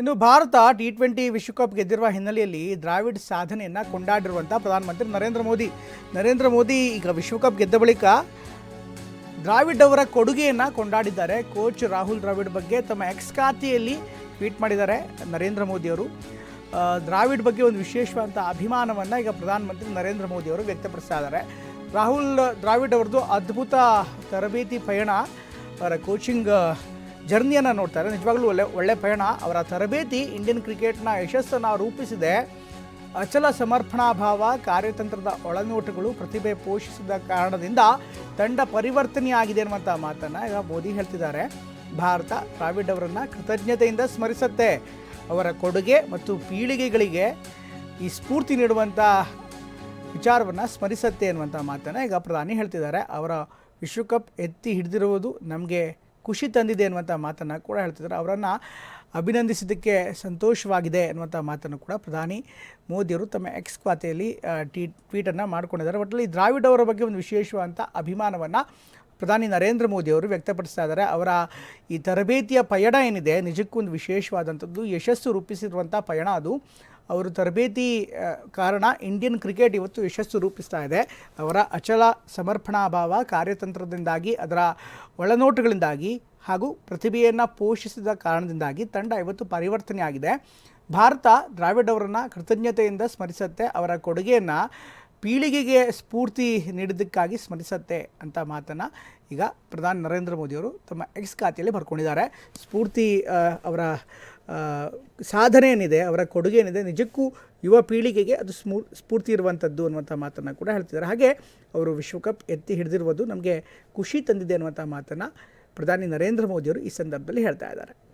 ಇನ್ನು Bharat T twenty ವಿಶ್ವಕಪ್ ಗೆದ್ದಿರುವ ಹಿನ್ನೆಲೆಯಲ್ಲಿ ದ್ರಾವಿಡ್ ಸಾಧನೆಯನ್ನು ಕೊಂಡಾಡಿರುವಂಥ ಪ್ರಧಾನಮಂತ್ರಿ ನರೇಂದ್ರ ಮೋದಿ. ನರೇಂದ್ರ ಮೋದಿ ಈಗ ವಿಶ್ವಕಪ್ ಗೆದ್ದ ಬಳಿಕ ದ್ರಾವಿಡ್ ಅವರ ಕೊಡುಗೆಯನ್ನು ಕೊಂಡಾಡಿದ್ದಾರೆ. ಕೋಚ್ ರಾಹುಲ್ ದ್ರಾವಿಡ್ ಬಗ್ಗೆ ತಮ್ಮ ಎಕ್ಸ್ ಖಾತೆಯಲ್ಲಿ ಟ್ವೀಟ್ ಮಾಡಿದ್ದಾರೆ ನರೇಂದ್ರ ಮೋದಿಯವರು ಅವರು. ದ್ರಾವಿಡ್ ಬಗ್ಗೆ ಒಂದು ವಿಶೇಷವಾದಂಥ ಅಭಿಮಾನವನ್ನು ಈಗ ಪ್ರಧಾನಮಂತ್ರಿ ನರೇಂದ್ರ ಮೋದಿಯವರು ವ್ಯಕ್ತಪಡಿಸ್ತಾ ಇದ್ದಾರೆ. ರಾಹುಲ್ ದ್ರಾವಿಡ್ ಅವರದ್ದು ಅದ್ಭುತ ತರಬೇತಿ ಪಯಣ ಅವರ ಕೋಚಿಂಗ್ ಜರ್ನಿಯನ್ನು ನೋಡ್ತಾರೆ. ನಿಜವಾಗ್ಲೂ ಒಳ್ಳೆ ಒಳ್ಳೆ ಪಯಣ. ಅವರ ತರಬೇತಿ ಇಂಡಿಯನ್ ಕ್ರಿಕೆಟ್ನ ಯಶಸ್ಸನ್ನು ರೂಪಿಸಿದೆ. ಅಚಲ ಸಮರ್ಪಣಾ ಭಾವ ಕಾರ್ಯತಂತ್ರದ ಒಳನೋಟಗಳು, ಪ್ರತಿಭೆ ಪೋಷಿಸಿದ ಕಾರಣದಿಂದ ತಂಡ ಪರಿವರ್ತನೆಯಾಗಿದೆ ಅನ್ನುವಂಥ ಮಾತನ್ನು ಈಗ ಮೋದಿ ಹೇಳ್ತಿದ್ದಾರೆ. ಭಾರತ ದ್ರಾವಿಡ್ ಅವರನ್ನು ಕೃತಜ್ಞತೆಯಿಂದ ಸ್ಮರಿಸುತ್ತೆ. ಅವರ ಕೊಡುಗೆ ಮತ್ತು ಪೀಳಿಗೆಗಳಿಗೆ ಈ ಸ್ಫೂರ್ತಿ ನೀಡುವಂಥ ವಿಚಾರವನ್ನು ಸ್ಮರಿಸುತ್ತೆ ಅನ್ನುವಂಥ ಮಾತನ್ನು ಈಗ ಪ್ರಧಾನಿ ಹೇಳ್ತಿದ್ದಾರೆ. ಅವರ ವಿಶ್ವಕಪ್ ಎತ್ತಿ ಹಿಡಿದಿರುವುದು ನಮಗೆ ಖುಷಿ ತಂದಿದೆ ಅನ್ನುವಂಥ ಮಾತನ್ನು ಕೂಡ ಹೇಳ್ತಿದ್ದಾರೆ. ಅವರನ್ನು ಅಭಿನಂದಿಸಿದ್ದಕ್ಕೆ ಸಂತೋಷವಾಗಿದೆ ಅನ್ನುವಂಥ ಮಾತನ್ನು ಕೂಡ ಪ್ರಧಾನಿ ಮೋದಿಯವರು ತಮ್ಮ ಎಕ್ಸ್ ಖಾತೆಯಲ್ಲಿ ಟೀ, ಟ್ವೀಟನ್ನು ಮಾಡಿಕೊಂಡಿದ್ದಾರೆ. ಒಟ್ಟಲ್ಲಿ ದ್ರಾವಿಡ್ ಅವರ ಬಗ್ಗೆ ಒಂದು ವಿಶೇಷವಾದಂಥ ಅಭಿಮಾನವನ್ನು ಪ್ರಧಾನಿ ನರೇಂದ್ರ ಮೋದಿಯವರು ವ್ಯಕ್ತಪಡಿಸ್ತಾ ಇದ್ದಾರೆ. ಅವರ ಈ ತರಬೇತಿಯ ಪಯಣ ಏನಿದೆ, ನಿಜಕ್ಕೂ ಒಂದು ವಿಶೇಷವಾದಂಥದ್ದು, ಯಶಸ್ಸು ರೂಪಿಸಿರುವಂಥ ಪಯಣ ಅದು. ಅವರು ತರಬೇತಿ ಕಾರಣ ಇಂಡಿಯನ್ ಕ್ರಿಕೆಟ್ ಇವತ್ತು ಯಶಸ್ಸು ರೂಪಿಸ್ತಾ ಇದೆ. ಅವರ ಅಚಲ ಸಮರ್ಪಣಾ ಭಾವ ಕಾರ್ಯತಂತ್ರದಿಂದಾಗಿ, ಅದರ ಒಳನೋಟಗಳಿಂದಾಗಿ ಹಾಗೂ ಪ್ರತಿಭೆಯನ್ನು ಪೋಷಿಸಿದ ಕಾರಣದಿಂದಾಗಿ ತಂಡ ಇವತ್ತು ಪರಿವರ್ತನೆಯಾಗಿದೆ. ಭಾರತ ದ್ರಾವಿಡ್ ಅವರನ್ನು ಕೃತಜ್ಞತೆಯಿಂದ ಸ್ಮರಿಸುತ್ತೆ, ಅವರ ಕೊಡುಗೆಯನ್ನು ಪೀಳಿಗೆಗೆ ಸ್ಫೂರ್ತಿ ನೀಡಿದ್ದಕ್ಕಾಗಿ ಸ್ಮರಿಸುತ್ತೆ ಅಂತ ಮಾತನ್ನು ಈಗ ಪ್ರಧಾನಿ ನರೇಂದ್ರ ಮೋದಿಯವರು ತಮ್ಮ ಎಕ್ಸ್ ಖಾತೆಯಲ್ಲಿ ಬರ್ಕೊಂಡಿದ್ದಾರೆ. ಸ್ಫೂರ್ತಿ ಅವರ ಸಾಧನೆ ಏನಿದೆ ಅವರ ಕೊಡುಗೆ ಏನಿದೆ ನಿಜಕ್ಕೂ ಯುವ ಪೀಳಿಗೆಗೆ ಅದು ಸ್ಮೂ, ಸ್ಫೂರ್ತಿ ಇರುವಂಥದ್ದು ಅನ್ನುವಂಥ ಮಾತನ್ನು ಕೂಡ ಹೇಳ್ತಿದ್ದಾರೆ. ಹಾಗೆ ಅವರು ವಿಶ್ವಕಪ್ ಎತ್ತಿ ಹಿಡಿದಿರುವುದು ನಮಗೆ ಖುಷಿ ತಂದಿದೆ ಅನ್ನುವಂಥ ಮಾತನ್ನು ಪ್ರಧಾನಿ ನರೇಂದ್ರ ಮೋದಿಯವರು ಈ ಸಂದರ್ಭದಲ್ಲಿ ಹೇಳ್ತಾ ಇದ್ದಾರೆ.